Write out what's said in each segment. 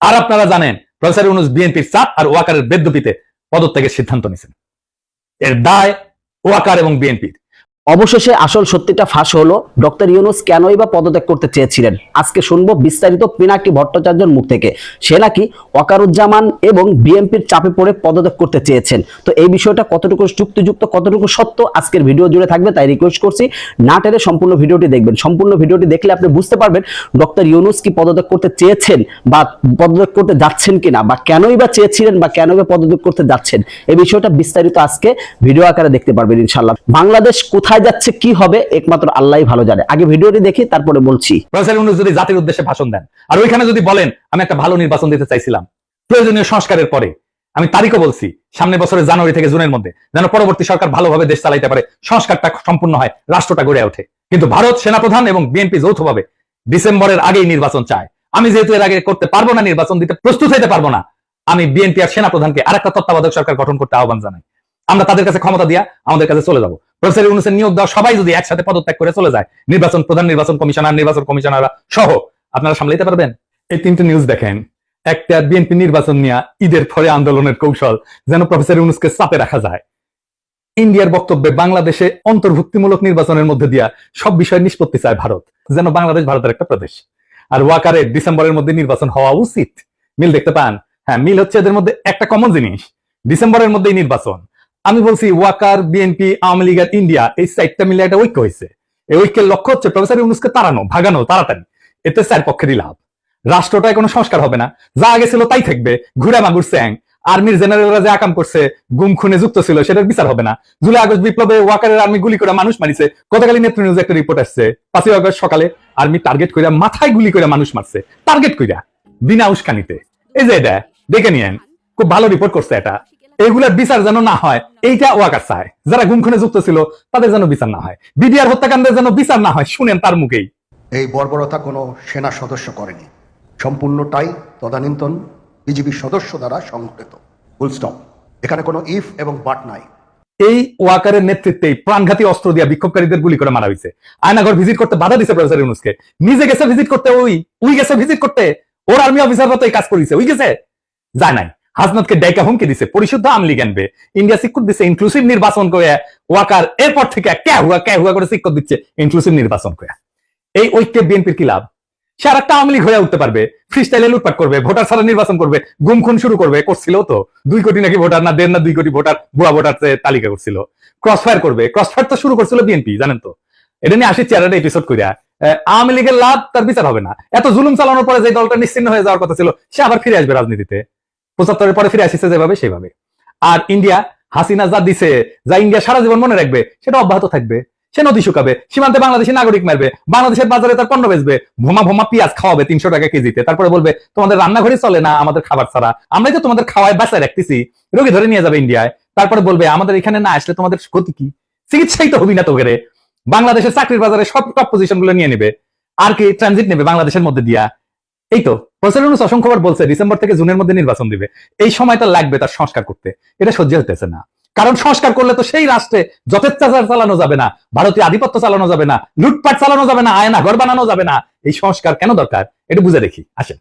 আর আপনারা জানেন, প্রফেসর ইউনুস বিএনপির চাপ আর ওয়াকারের বেদ্যপিতে পদত্যাগের সিদ্ধান্ত নিয়েছেন। এর দায় ওয়াকার এবং বিএনপির। অবশেষে আসল সত্যিটা ফাঁস হলো। ডক্টর ইউনুস কেনই বা পদত্যাগ করতে চেয়েছিলেন? আজকে শুনব বিস্তারিত পিনাকি ভট্টাচার্যের মুখ থেকে। সে নাকি ওয়াকারুজ্জামান এবং বিএনপির চাপে পড়ে পদত্যাগ করতে চেয়েছেন। তো এই বিষয়টা কতটুকু যুক্তিযুক্ত, কতটুকু সত্য? আজকের ভিডিও জুড়ে থাকবে, তাই রিকোয়েস্ট করছি, না টেরে সম্পূর্ণ ভিডিওটি দেখবেন। সম্পূর্ণ ভিডিওটি দেখলে আপনি বুঝতে পারবেন ডক্টর ইউনুস কি পদত্যাগ করতে চেয়েছেন বা পদত্যাগ করতে যাচ্ছেন কিনা, বা কেনই বা চেয়েছিলেন বা কেনই বা পদত্যাগ করতে যাচ্ছেন। এই বিষয়টা বিস্তারিত আজকে ভিডিও আকারে দেখতে পারবেন ইনশাল্লাহ বাংলাদেশ কোথায় যাচ্ছে কি হবে, একমাত্র আল্লাহই ভালো জানে। আগে ভিডিওটি দেখি, তারপরে বলছি। যদি জাতির উদ্দেশ্যে ভাষণ দেন। আর ওইখানে যদি বলেন, আমি একটা ভালো নির্বাচন দিতে চাইছিলাম। প্রয়োজনীয় সংস্কারের পরে। আমি তারিখও বলছি সামনের বছরের জানুয়ারি থেকে জুনের মধ্যে, যেন পরবর্তী সরকার ভালোভাবে দেশ চালাইতে পারে, সংস্কারটা সম্পূর্ণ হয়, রাষ্ট্রটা গড়ে ওঠে। কিন্তু ভারত সেনাপ্রধান এবং বিএনপি যৌথভাবে ডিসেম্বরের আগেই নির্বাচন চায়। আমি যেহেতু এর আগে করতে পারব না, নির্বাচন দিতে প্রস্তুত হতে পারব না, আমি বিএনপি আর সেনাপ্রধানকে আরেকটা তত্ত্বাবধায়ক সরকার গঠন করতে আহ্বান জানাই। আমরা তাদের কাছে ক্ষমতা দিয়া আমাদের কাছে চলে যাব। প্রফেসর ইউনুসের নিয়োগ দেওয়া সবাই যদি একসাথে পদত্যাগ করে চলে যায়, নির্বাচন প্রধান, নির্বাচন কমিশনার নির্বাচন কমিশনার সহ, আপনারা সামলাইতে পারবেন? এই তিনটে নিউজ দেখেন। একটা বিএনপি নির্বাচন নিয়ে ঈদের পরে আন্দোলনের কৌশল যেন প্রফেসর ইউনুসকে চাপে রাখা যায়। ইন্ডিয়ার বক্তব্যে বাংলাদেশে অন্তর্ভুক্তিমূলক নির্বাচনের মধ্যে দিয়া সব বিষয় নিষ্পত্তি চায় ভারত, যেন বাংলাদেশ ভারতের একটা প্রদেশ। আর ওয়াকারে ডিসেম্বরের মধ্যে নির্বাচন হওয়া উচিত। মিল দেখতে পান? হ্যাঁ মিল হচ্ছে এদের মধ্যে একটা কমন জিনিস। ডিসেম্বরের মধ্যেই নির্বাচন। আমি বলছি ওয়াকার, বিএনপি, আওয়ামী লীগ আর ইন্ডিয়া, এই সাইডটা মিলে একটা ঐক্য হয়েছে। এই ঐক্যের লক্ষ্য হচ্ছে প্রফেসর ইউনুসকে তাড়ানো, ভাগানো, তাড়াতাড়ি। এতে স্যার পক্ষেরই লাভ। রাষ্ট্রটায় কোনো সংস্কার হবে না। যা আগে ছিল তাই থাকবে। ঘুরে মাগুর স্যাং। আর্মির জেনারেলরা যে আকাম করছে, গুম খুনে যুক্ত ছিল, সেটার বিচার হবে না। জুলাই আগস্ট বিপ্লবে ওয়াকারের আর্মি গুলি করে মানুষ মারিছে। গতকালই নেত্র নিউজে একটা রিপোর্ট আসছে। পাঁচই আগস্ট সকালে আর্মি টার্গেট কইরা মাথায় গুলি করে মানুষ মারছে। টার্গেট কইরা। বিনা উস্কানিতে। এই যে এটা, দেখে নিয়েন। খুব ভালো রিপোর্ট করছে এটা। এগুলার বিচার যেন না হয়। এইটা ওয়াকার চায় যারা গুম খুনে যুক্ত ছিল তাদের যেন বিচার না হয়। বিডিআর হত্যাকাণ্ডের যেন বিচার না হয় শুনেন তার মুখেই। এই বর্বরতা কোনো সেনা সদস্য করেনি। সম্পূর্ণটাই তদানীন্তন বিজিবির সদস্য দ্বারা সংঘটিত। ফুল স্টপ এখানে কোনো ইফ এবং বাট নাই। এই ওয়াকারের নেতৃত্বে প্রাণঘাতী অস্ত্র দিয়া বিক্ষোভকারীদের গুলি করে মারা হয়েছে। আয়নাঘর ভিজিট করতে বাধা দিছে প্রফেসর ইউনুসকে। নিজে গেছে ভিজিট করতে ওই উই গেছে ভিজিট করতে। ওর আর্মি অফিসার মতো এই কাজ করেছে ওই গেছে? যায় নাই। হাজনাতকে ডাইকা হুমকি দিছে, পরিশুদ্ধ আমলি জ্ঞানবে ইন্ডিয়া সিকুর দিছে ইনক্লুসিভ নির্বাচন করে ওয়াকার এরপর থেকে কে হুয়া কে হুয়া করে সিকুর দিচ্ছে ইনক্লুসিভ নির্বাচন করে এই ঐক্যে বিএনপির কি লাভ? সে আর একটা আওয়ামী হয়ে উঠতে পারবে ফ্রি স্টাইলে লুটপাট করবে, ভোটার ছাড়া নির্বাচন করবে, গুম খুন শুরু করবে, করছিল তো? দুই কোটি নাকি ভোটার, না দেড়, না দুই কোটি ভোটার, বুড়া ভোটার তালিকা করছিল। ক্রস ফায়ার করবে ক্রস ফায়ার তো শুরু করছিল বিএনপি, জানেন তো? এটা নিয়ে আসি চেয়ারের এপিসোড করিয়া আওয়ামী লীগের লাভ তার বিচার হবে না। এত জুলুম চালানোর পরে যে দলটা নিশ্চিন্ন হয়ে যাওয়ার কথা ছিল, সে আবার ফিরে আসবে রাজনীতিতে। পঁচাত্তরের পরে ফিরে আসিছে যেভাবে সেভাবে। আর ইন্ডিয়া, হাসিনা যা দিছে, যা ইন্ডিয়া সারা জীবন মনে রাখবে, সেটা অব্যাহত থাকবে। সে নদী শুকাবে, সীমান্তে বাংলাদেশি নাগরিক মারবে, বাংলাদেশের বাজারে তার পণ্য বেচবে, ভোমা ভোমা পেঁয়াজ খাওয়াবে তিনশো টাকা কেজিতে। তারপরে বলবে, তোমাদের রান্নাঘরে চলে না আমাদের খাবার ছাড়া? আমরাই তো তোমাদের খাওয়ায় বাঁচায় রাখতেছি। রোগী ধরে নিয়ে যাবে ইন্ডিয়ায়। তারপরে বলবে, আমাদের এখানে না আসলে তোমাদের ক্ষতি কি? চিকিৎসাই তো হবি না তোকে রে। বাংলাদেশের চাকরির বাজারে সব টপ পজিশনগুলো নিয়ে নেবে। আর কি ট্রানজিট নেবে বাংলাদেশের মধ্যে দিয়া? এই তো প্রফেসর অসংখ্যবার বলছে ডিসেম্বর থেকে জুনের মধ্যে নির্বাচন দিবে। এই সময়টা লাগবে তার সংস্কার করতে। এটা সহ্য হতেছে না। কারণ সংস্কার করলে তো সেই রাষ্ট্রে যথেচ্ছাচার চালানো যাবে না, ভারতীয় আধিপত্য চালানো যাবে না, লুটপাট চালানো যাবে না, আয়না ঘর বানানো যাবে না। এই সংস্কার কেন দরকার? এটা বুঝে দেখি। আসেন।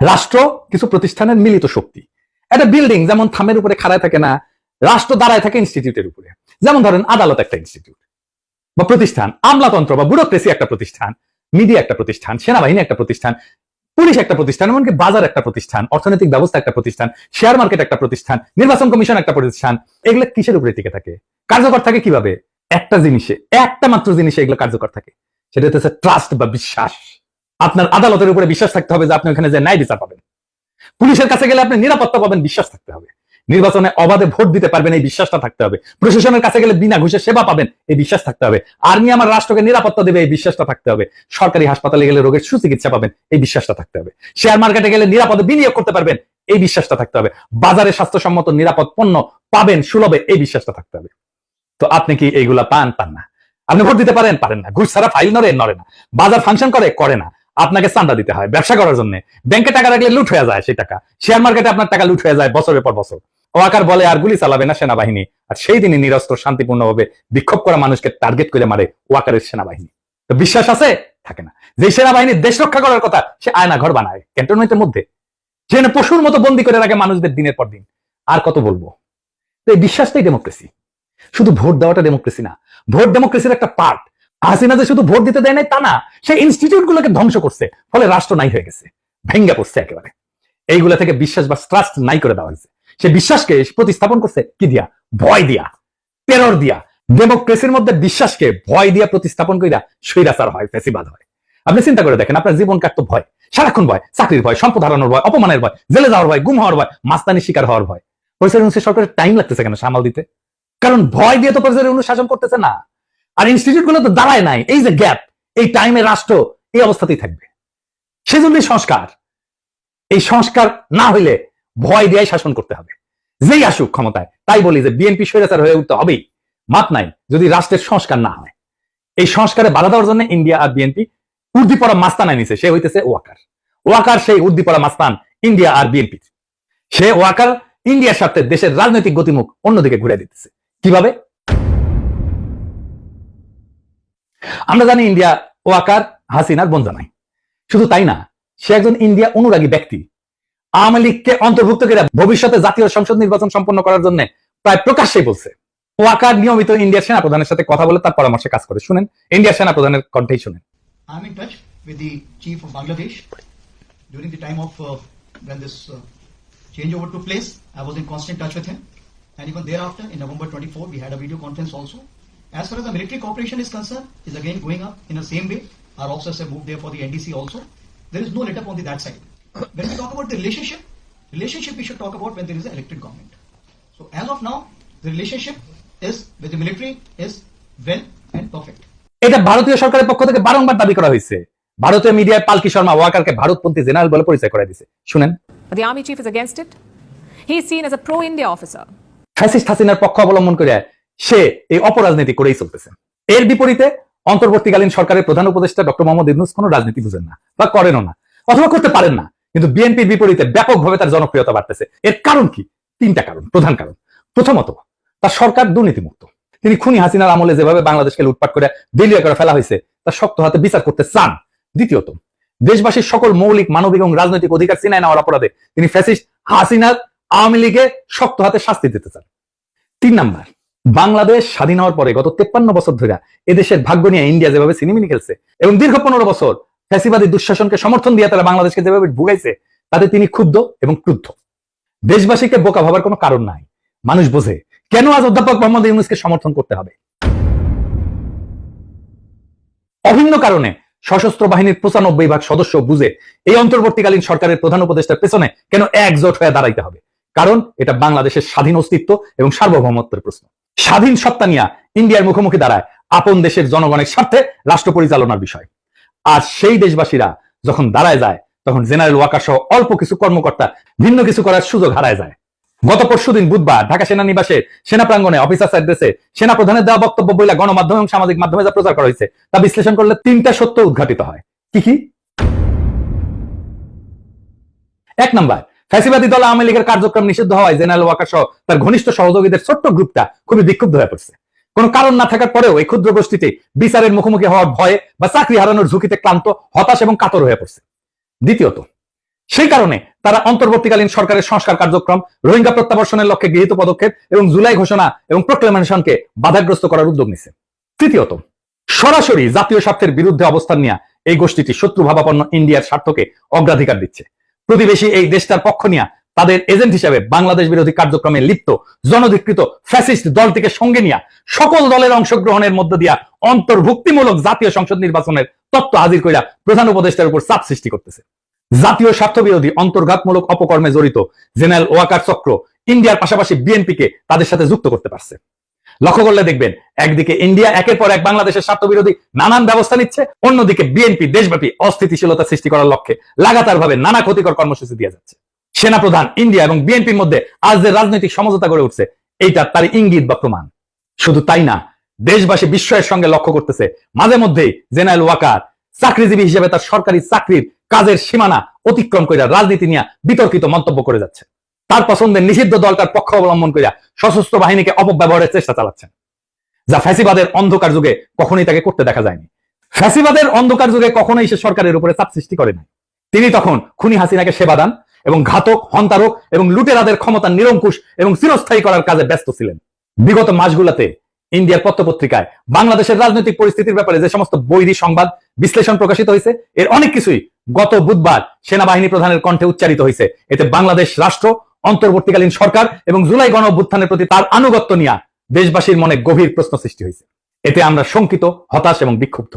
রাষ্ট্র কিছু প্রতিষ্ঠানের মিলিত শক্তি। একটা বিল্ডিং যেমন থামের উপরে খাড়ায় থাকে না, রাষ্ট্র দাঁড়ায় থাকে ইনস্টিটিউটের উপরে। যেমন ধরেন আদালত একটা ইনস্টিটিউট বা প্রতিষ্ঠান, আমলাতন্ত্র বা ব্যুরোক্রেসি একটা প্রতিষ্ঠান। মিডিয়া একটা প্রতিষ্ঠান, সেনাবাহিনী একটা প্রতিষ্ঠান, পুলিশ একটা প্রতিষ্ঠান, এমনকি বাজার একটা প্রতিষ্ঠান, অর্থনৈতিক ব্যবস্থা একটা প্রতিষ্ঠান শেয়ার মার্কেট একটা প্রতিষ্ঠান, নির্বাচন কমিশন একটা প্রতিষ্ঠান, এগুলো কিসের উপরে টিকে থাকে? কার্যকর থাকে কীভাবে? একটা জিনিসে, একটা মাত্র জিনিসে এগুলো কার্যকর থাকে। সেটা হচ্ছে ট্রাস্ট বা বিশ্বাস। আপনার আদালতের উপরে বিশ্বাস থাকতে হবে যে আপনি ওখানে যে ন্যায় বিচার পাবেন। পুলিশের কাছে গেলে আপনি নিরাপত্তা পাবেন, বিশ্বাস থাকতে হবে। নির্বাচনে অবাধে ভোট দিতে পারবেন এই বিশ্বাসটা থাকতে হবে। প্রশাসনের কাছে গেলে বিনা ঘুষে সেবা পাবেন এই বিশ্বাস থাকতে হবে। আর্মি আমার রাষ্ট্রকে নিরাপত্তা দেবে এই বিশ্বাসটা থাকতে হবে। সরকারি হাসপাতালে গেলে রোগের সুচিকিৎসা পাবেন এই বিশ্বাসটা থাকতে হবে। শেয়ার মার্কেটে গেলে নিরাপদে বিনিয়োগ করতে পারবেন এই বিশ্বাসটা থাকতে হবে। বাজারে স্বাস্থ্যসম্মত নিরাপদ পণ্য পাবেন সুলভে এই বিশ্বাসটা থাকতে হবে। তো আপনি কি এইগুলা পান পান না? আপনি ভোট দিতে পারেন পারেন না। ঘুষ ছাড়া ফাইল নড়ে নড়ে না। বাজার ফাংশন করে করে না। আপনাকে চান্দা দিতে হয় ব্যবসা করার জন্য। ব্যাংকে টাকা রাখলে লুট হয়ে যায় সেই টাকা। শেয়ার মার্কেটে আপনার টাকা লুট হয়ে যায় বছরের পর বছর। ওয়াকার বলে, আর গুলি চালাবে না সেনাবাহিনী। আর সেই দিনই নিরস্ত্র, শান্তিপূর্ণভাবে বিক্ষোভ করা মানুষকে টার্গেট করে মারে ওয়াকারের সেনাবাহিনী। তো বিশ্বাস আছে? থাকে না। যে সেনাবাহিনী দেশ রক্ষা করার কথা সে আয়না ঘর বানায় ক্যান্টনমেন্টের মধ্যে। সেখানে পশুর মতো বন্দি করে রাখে মানুষদের দিনের পর দিন। আর কত বলব? তো এই বিশ্বাসটাই ডেমোক্রেসি শুধু ভোট দেওয়াটা ডেমোক্রেসি না। ভোট ডেমোক্রেসির একটা পার্ট হাসিনা যে শুধু ভোট দিতে দেয় নাই, তা না সে ইনস্টিটিউট গুলোকে ধ্বংস করছে, ফলে রাষ্ট্র নাই হয়ে গেছে, ভেঙ্গা পড়ছে একেবারে। এইগুলা থেকে বিশ্বাস বা ট্রাস্ট নাই করে দেওয়া হয়েছে। সে বিশ্বাসকে প্রতিস্থাপন করছে কি দিয়া? ভয় দিয়া টেরর দিয়া। ডেমোক্রেসির মধ্যে বিশ্বাসকে ভয় দিয়া প্রতিস্থাপন কইরা স্বৈরাচার হয় ফেসিবাদ হয়। আপনি চিন্তা করে দেখেন, আপনার জীবন কাটতো ভয়, সারাক্ষণ ভয়, চাকরির ভয়, সম্পদ হারানোর ভয়, অপমানের ভয়, জেলে যাওয়ার ভয়, গুম হওয়ার ভয়, মাস্তানির শিকার হওয়ার ভয়। পরিচালনা সরকারের টাইম লাগতেছে কেন সামাল দিতে? কারণ ভয় দিয়ে তো পরিচালনা শাসন করতেছে না। আর ইনস্টিটিউটগুলো তো দাঁড়ায় নাই। এই যে গ্যাপ এই টাইমে রাষ্ট্র, এই অবস্থাতেই থাকবে। সেজন্যই সংস্কার। এই সংস্কার না হইলে ভয় দিয়ে শাসন করতে হবে। যেই আসুক ক্ষমতায়, তাই বলি যে বিএনপি স্বৈরাচার হয়ে উঠতে হবেই। মাপ নাই, যদি রাষ্ট্রের সংস্কার না হয়। এই সংস্কারে বাধা দেওয়ার জন্য ইন্ডিয়া আর বিএনপি উর্দি পড়া মাস্তান নিছে সে হইতেছে ওয়াকার। ওয়াকার সেই উর্দি পড়া মাস্তান ইন্ডিয়া আর বিএনপি সে ওয়াকার ইন্ডিয়ার স্বার্থে দেশের রাজনৈতিক গতিমুখ অন্যদিকে ঘুরে দিতেছে। কীভাবে? আমরা জানি ইন্ডিয়া ওয়াকার হাসিনার বোন জানাই শুধু তাই না সে একজন ইন্ডিয়া অনুরাগী ব্যক্তি। আওয়ামী লীগকে অন্তর্ভুক্ত করে ভবিষ্যতে জাতীয় সংসদ নির্বাচন সম্পন্ন করার জন্য প্রায় প্রকাশ্যেই বলছে। ওয়াকার নিয়মিত ইন্ডিয়ার সাথে কথা বলে তার পরামর্শে কাজ করে। শুনেন ইন্ডিয়ার কণ্ঠেই শুনেন। Of uh, when this uh, took place. I was in constant touch with him, and even thereafter, in November 24, we had a video conference also. As far as the military cooperation is concerned, is again going up in the same way. Our officers have moved there for the NDC also. There is no let up on the that side. When we talk about the relationship, relationship we should talk about when there is an elected government. So as of now, the relationship is with the military is well and perfect. এটা ভারতীয় সরকারের পক্ষ থেকে বারংবার দাবি করা হয়েছে ভারতীয় মিডিয়ায় পালকি শর্মা ওয়াকারকে ভারতপন্থী জেনারেল বলে পরিচয় করে দিছে শুনেন the army chief is against it. He is seen as a pro India officer. Fascist হাসিনার পক্ষ অবলম্বন করে সে এই অপরাজনীতি করেই চলতেছে। এর বিপরীতে অন্তর্বর্তীকালীন সরকারের প্রধান উপদেষ্টা ডক্টর মোহাম্মদ ইউনুস কোনো রাজনীতি বুঝেন না বা করেনও না অথবা করতে পারেন না। কিন্তু বিএনপির বিপরীতে ব্যাপকভাবে তার জনপ্রিয়তা বাড়তেছে। এর কারণ কি? তিনটা কারণ, প্রধান কারণ। প্রথমত, তার সরকার দুর্নীতিমুক্ত। তিনি খুনি হাসিনার আমলে যেভাবে বাংলাদেশকে লুটপাট করে দিল্লিয়া করে ফেলা হয়েছে, তার শক্ত হাতে বিচার করতে চান। দ্বিতীয়ত, দেশবাসীর সকল মৌলিক, মানবিক এবং রাজনৈতিক অধিকার চিনায় নেওয়ার অপরাধে তিনি ফ্যাসিস্ট হাসিনার আওয়ামী লীগে শক্ত হাতে শাস্তি দিতে চান। তিন নাম্বার বাংলাদেশ স্বাধীন হওয়ার পরে গত তেপ্পান্ন বছর ধরে এদেশের ভাগ্য নিয়ে ইন্ডিয়া যেভাবে সিনেমিনি খেলছে এবং দীর্ঘ পনেরো বছর ফ্যাসিবাদী দুঃশাসনকে সমর্থন দিয়ে তারা বাংলাদেশকে যেভাবে ভুগাইছে, তাতে তিনি ক্ষুব্ধ এবং ক্রুদ্ধ। দেশবাসীকে বোকা ভাবার কোনো কারণ নাই। মানুষ বোঝে, কেন আজ অধ্যাপক মোহাম্মদ ইউনুসকে সমর্থন করতে হবে? অভিন্ন কারণে সশস্ত্র বাহিনীর পঁচানব্বই ভাগ সদস্য বুঝে এই অন্তর্বর্তীকালীন সরকারের প্রধান উপদেষ্টার পেছনে কেন একজোট হয়ে দাঁড়াইতে হবে। কারণ এটা বাংলাদেশের স্বাধীন অস্তিত্ব এবং সার্বভৌমত্বের প্রশ্ন। স্বাধীন সত্তা নিয়ে ইন্ডিয়ার মুখোমুখি দাঁড়ায় আপন দেশের জনগণের স্বার্থে রাষ্ট্র পরিচালনার বিষয়। আর সেই দেশবাসীরা যখন দাঁড়ায় যায়, তখন জেনারেল ওয়াকার সহ অল্প কিছু কর্মকর্তা ভিন্ন কিছু করার সুযোগ হারায় যায়। গত পরশুদিন বুধবার ঢাকা সেনানিবাসে সেনা প্রাঙ্গনে অফিসার্স অ্যাড্রেসে সেনা প্রধানের দেওয়া বক্তব্য বইলা গণমাধ্যম এবং সামাজিক মাধ্যমে যা প্রচার করা হয়েছে, তা বিশ্লেষণ করলে তিনটা সত্য উদ্ঘাটিত হয়। কি কি? এক নাম্বার ফ্যাসিবাদী দল আওয়ামী লীগের কার্যক্রম নিষিদ্ধ হওয়ায় জেনারেল ওয়াকার সহ তার ঘনিষ্ঠ সহযোগীদের ছোট্ট গ্রুপটা খুবই বিক্ষুব্ধ হয়ে পড়ছে। কোনো কারণ না থাকার পরেও এই ক্ষুদ্র গোষ্ঠীতে বিচারের মুখোমুখি হওয়ার ভয়ে বা চাকরি হারানোর ঝুঁকিতে ক্লান্ত, হতাশ এবং কাতর হয়ে পড়ছে। দ্বিতীয়ত, সেই কারণে তারা অন্তর্বর্তীকালীন সরকারের সংস্কার কার্যক্রম, রোহিঙ্গা প্রত্যাবর্ষণের লক্ষ্যে গৃহীত পদক্ষেপ এবং জুলাই ঘোষণা এবং প্রোক্লেমেশনকে বাধাগ্রস্ত করার উদ্যোগ নিছে। তৃতীয়ত, সরাসরি জাতীয় স্বার্থের বিরুদ্ধে অবস্থান নিয়ে এই গোষ্ঠীটি শত্রু ভাবাপন্ন ইন্ডিয়ার স্বার্থকে অগ্রাধিকার দিচ্ছে। প্রতিবেশী এই দেশটার পক্ষ নিয়ে তাদের এজেন্ট হিসেবে বাংলাদেশ বিরোধী কার্যক্রমে লিপ্ত, জনধিকৃত ফ্যাসিস্ট দলটিকে সঙ্গে নিয়ে সকল দলের অংশগ্রহণের মধ্য দিয়া অন্তর্ভুক্তিমূলক জাতীয় সংসদ নির্বাচনের তত্ত্ব হাজির কইরা প্রধান উপদেষ্টার উপর চাপ সৃষ্টি করতেছে। জাতীয় স্বার্থ বিরোধী অন্তর্ঘাতমূলক অপকর্মে জড়িত জেনারেল ওয়াকার চক্র ইন্ডিয়ার পাশাপাশি বিএনপিকে তাদের সাথে যুক্ত করতে পারছে। লক্ষ্য করলে দেখবেন, একদিকে ইন্ডিয়া একের পর এক বাংলাদেশের স্বার্থ বিরোধী নানান ব্যবস্থা নিচ্ছে, অন্যদিকে বিএনপি দেশব্যাপী অস্থিতিশীলতা সৃষ্টি করার লক্ষ্যে লাগাতার ভাবে নানা ক্ষতিকর কর্মসূচি দিয়ে যাচ্ছে। সেনাপ্রধান ইন্ডিয়া এবং বিএনপির মধ্যে আজ যে রাজনৈতিক সমঝোতা গড়ে উঠছে, এইটা তার ইঙ্গিত বা প্রমাণ। শুধু তাই না, দেশবাসী বিস্ময়ের সঙ্গে লক্ষ্য করতেছে, মাঝে মধ্যেই জেনারেল ওয়াকার, চাকরিজীবী হিসেবে তার সরকারি চাকরির কাজের সীমানা অতিক্রম করে রাজনীতি নিয়ে বিতর্কিত মন্তব্য করে যাচ্ছে। তার পছন্দের নিষিদ্ধ দলটার পক্ষ অবলম্বন করে সশস্ত্র বাহিনীকে অপব্যবহারের চেষ্টা চালাচ্ছেন, যা ফ্যাসিবাদের অন্ধকার যুগে কখনোই তাকে করতে দেখা যায়নি। ফ্যাসিবাদের অন্ধকার যুগে কখনোই সে সরকারের উপরে চাপ সৃষ্টি করে নাই। তিনি তখন খুনি হাসিনাকে সেবা দান এবং ঘাতক, হন্তারক এবং লুটেরাদের ক্ষমতা নিরঙ্কুশ এবং চিরস্থায়ী করার কাজে ব্যস্ত ছিলেন। বিগত মাসগুলোতে ইন্ডিয়ার পত্রপত্রিকায় বাংলাদেশের রাজনৈতিক পরিস্থিতির ব্যাপারে যে সমস্ত বৈরী সংবাদ বিশ্লেষণ প্রকাশিত হয়েছে, এর অনেক কিছুই গত বুধবার সেনাবাহিনী প্রধানের কণ্ঠে উচ্চারিত হয়েছে। এতে বাংলাদেশ রাষ্ট্র অন্তর্বর্তীকালীন সরকার এবং জুলাই গণ অভ্যুত্থানের প্রতি তার আনুগত্য নিয়ে দেশবাসীর মনে গভীর প্রশ্ন সৃষ্টি হয়েছে। এতে আমরা শঙ্কিত, হতাশ এবং বিক্ষুব্ধ।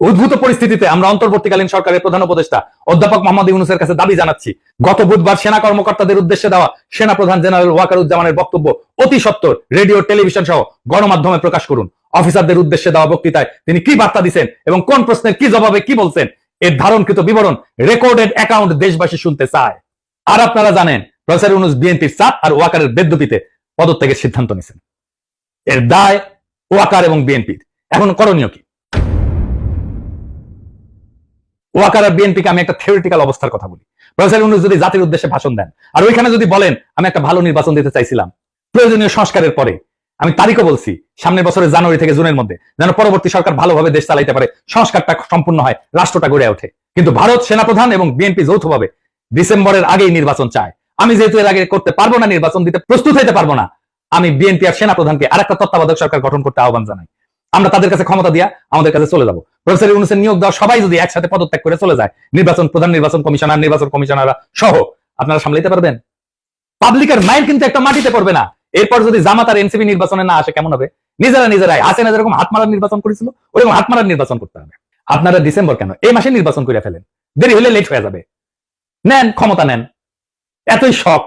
উদ্ভূত পরিস্থিতিতে আমরা অন্তর্বর্তীকালীন সরকারের প্রধান উপদেষ্টা অধ্যাপক মোহাম্মদ ইউনুসের কাছে দাবি জানাচ্ছি, গত বুধবার সেনা কর্মকর্তাদের উদ্দেশ্যে দেওয়া সেনা প্রধান জেনারেল ওয়াকারুজ্জামানের বক্তব্য অতি সত্তর রেডিও, টেলিভিশন সহ গণমাধ্যমে প্রকাশ করুন। অফিসারদের উদ্দেশ্যে দেওয়া বক্তৃতায় তিনি কি বার্তা দিচ্ছেন এবং কোন প্রশ্নের কি জবাবে কি বলছেন, এর ধারণকৃত বিবরণ রেকর্ডেড অ্যাকাউন্ট দেশবাসী শুনতে চায়। আর আপনারা জানেন প্রফেসর ইউনুস বিএনপির চাপ আর ওয়াকারের বেদ্যপিতে পদত্যাগের সিদ্ধান্ত নিয়েছেন। এর দায় ওয়াকার এবং বিএনপির। এখন করণীয় কি? ওয়াকার আর বিএনপিকে আমি একটা থিওরিটিক্যাল অবস্থার কথা বলি। প্রফেসর ইউনুস যদি জাতির উদ্দেশ্যে ভাষণ দেন, আর ওইখানে যদি বলেন, আমি একটা ভালো নির্বাচন দিতে চাইছিলাম। প্রয়োজনীয় সংস্কারের পরে আমি তারিখও বলছি, সামনের বছরের জানুয়ারি থেকে জুনের মধ্যে, যেন পরবর্তী সরকার ভালোভাবে দেশ চালাইতে পারে, সংস্কারটা সম্পূর্ণ হয়, রাষ্ট্রটা গড়ে ওঠে। কিন্তু ভারত সেনাপ্রধান এবং বিএনপি যৌথভাবে ডিসেম্বরের আগেই নির্বাচন চায়। আমি যেহেতু এর আগে করতে পারব না, নির্বাচন দিতে প্রস্তুত হতে পারব না, আমি বিএনপি আর সেনাপ্রধানকে আরেকটা তত্ত্বাবধায়ক সরকার গঠন করতে আহ্বান জানাই। আমরা তাদের কাছে ক্ষমতা দিয়া আমাদের কাছে চলে যাব। প্রফেসর ইউনুসের নিয়োগ দেওয়া সবাই যদি একসাথে পদত্যাগ করে চলে যায়, নির্বাচন প্রধান, নির্বাচন কমিশনার, নির্বাচন কমিশনাররা সহ, আপনারা সামলাইতে পারবেন? পাবলিকের মাইন্ড কিন্তু একটা মাটিতে পড়বে না। এরপর যদি জামাত আর এনসিপি নির্বাচনে না আসে, কেমন হবে? নিজেরা নিজেরাই আসে না, যেরকম হাত মারার নির্বাচন করেছিল, ওরকম হাত মারার নির্বাচন করতে হবে। আপনারা ডিসেম্বর কেন? এই মাসে নির্বাচন করে ফেলেন। দেরি হলে লেট হয়ে যাবে। নেন, ক্ষমতা নেন। এতই শখ।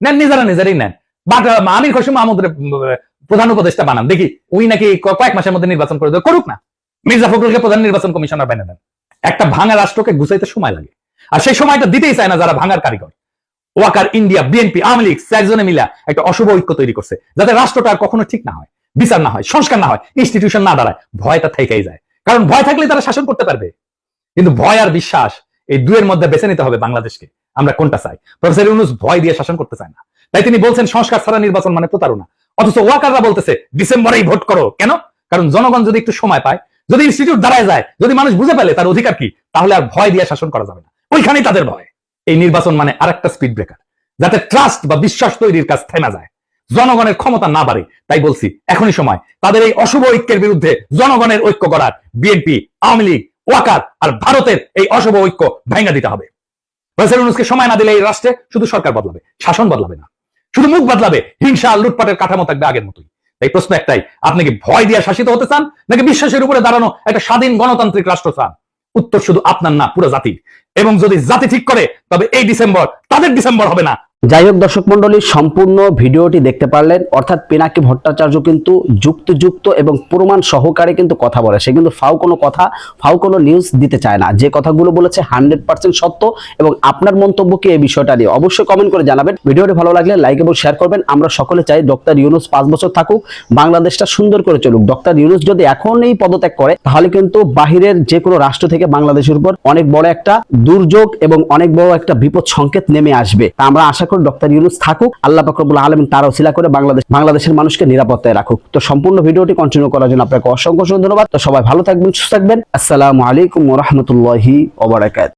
নেন, নিজেরা নিজেরাই নেন। বাট আমির খসিম মাহমুদ প্রধান উপদেষ্টা বানান। দেখি উই নাকি কয়েক মাসের মধ্যে নির্বাচন করে দেবে, করুক না। মির্জা ফখরুলকে প্রধান নির্বাচন কমিশনার বানিয়ে দেন। একটা ভাঙা রাষ্ট্রকে গুছাইতে সময় লাগে। আর সেই সময়টা দিতেই চায় না যারা ভাঙার কারিগর। ওয়াকার ইন্ডিয়া, বিএনপি, আওয়ামী লীগ, চারজনে মিলা একটা অশুভ ঐক্য তৈরি করছে, যাতে রাষ্ট্রটা আর কখনো ঠিক না হয়, বিচার না হয়, সংস্কার না হয় ইনস্টিটিউশন না দাঁড়ায় ভয়টা থেকেই যায়। কারণ ভয় থাকলে তারা শাসন করতে পারবে। কিন্তু ভয় আর বিশ্বাস, এই দুয়ের মধ্যে বেছে নিতে হবে বাংলাদেশকে। আমরা কোনটা চাই? প্রফেসর ইউনুস ভয় দিয়ে শাসন করতে চায় না। তাই তিনি বলছেন, সংস্কার ছাড়া নির্বাচন মানে প্রতারণা। অথচ ওয়াকাররা বলতেছে, ডিসেম্বরেই ভোট করো। কেন? কারণ জনগণ যদি একটু সময় পায়, যদি ইনস্টিটিউট দাঁড়ায় যায়, যদি মানুষ বুঝে পেলে তার অধিকার কি, তাহলে আর ভয় দিয়ে শাসন করা যাবে না। ওইখানেই তাদের ভয়। এই নির্বাচন মানে আরেকটা স্পিড ব্রেকার যাতে ট্রাস্ট বা বিশ্বাস তৈরির কাজ থেমে যায়। জনগণের ক্ষমতা না বাড়ে, তাই বলছি, এখনই সময়। তাদের এই অশুভ ঐক্যের বিরুদ্ধে জনগণের ঐক্য করার বিএনপি, আওয়ামী লীগ, ওয়াকার আর ভারতের এই অশুভ ঐক্য ভেঙে দিতে হবে। ইউনুসকে সময় না দিলে এই রাষ্ট্রে শুধু সরকার বদলাবে, শাসন বদলাবে না। শুধু মুখ বদলাবে, হিংসা আর লুটপাটের কাঠামো থাকবে আগের মতোই। তাই প্রশ্ন একটাই, আপনি কি ভয় দিয়ে শাসিত হতে চান, নাকি বিশ্বাসের উপরে দাঁড়ানো একটা স্বাধীন গণতান্ত্রিক রাষ্ট্র চান? উত্তর শুধু আপনার না, পুরো জাতির। এবং যদি জাতি ঠিক করে, তবে এই ডিসেম্বর তাদের ডিসেম্বর হবে না যাই হোক দর্শক মন্ডলী সম্পূর্ণ ভিডিওটি দেখতে পারলেন। অর্থাৎ পিনাকি ভট্টাচার্য কিন্তু যুক্তিযুক্ত এবং প্রমাণ সহকারে কিন্তু কথা বলে। সে কিন্তু ফাও কোনো কথা, ফাও কোনো নিউজ দিতে চায় না। যে কথাগুলো বলেছে হান্ড্রেড পার্সেন্ট সত্য এবং আপনার মন্তব্য কি এই বিষয়টা নিয়ে অবশ্যই কমেন্ট করে জানাবেন। ভিডিওটি ভালো লাগলে লাইক এবং শেয়ার করবেন। আমরা সকলে চাই ডক্টর ইউনুস পাঁচ বছর থাকুক, বাংলাদেশটা সুন্দর করে চলুক। ডক্টর ইউনুস যদি এখন এই পদত্যাগ করে, তাহলে কিন্তু বাহিরের যে কোনো রাষ্ট্র থেকে বাংলাদেশের উপর অনেক বড় একটা দুর্যোগ এবং অনেক বড় একটা বিপদ সংকেত নেমে আসবে। আমরা আশা করি ডক্টর ইউনুস থাকুক, আল্লাহ পাকরবুল আলম তার শিলা করে বাংলাদেশ বাংলাদেশের মানুষকে নিরাপত্তায় রাখুক। তো সম্পূর্ণ ভিডিওটি কন্টিনিউ করার জন্য আপনাকে অসংখ্য অসংখ্য ধন্যবাদ। তো সবাই ভালো থাকবেন, সুস্থ থাকবেন। আসসালামু আলাইকুম রহমতুল্লাহি ওবরাকাত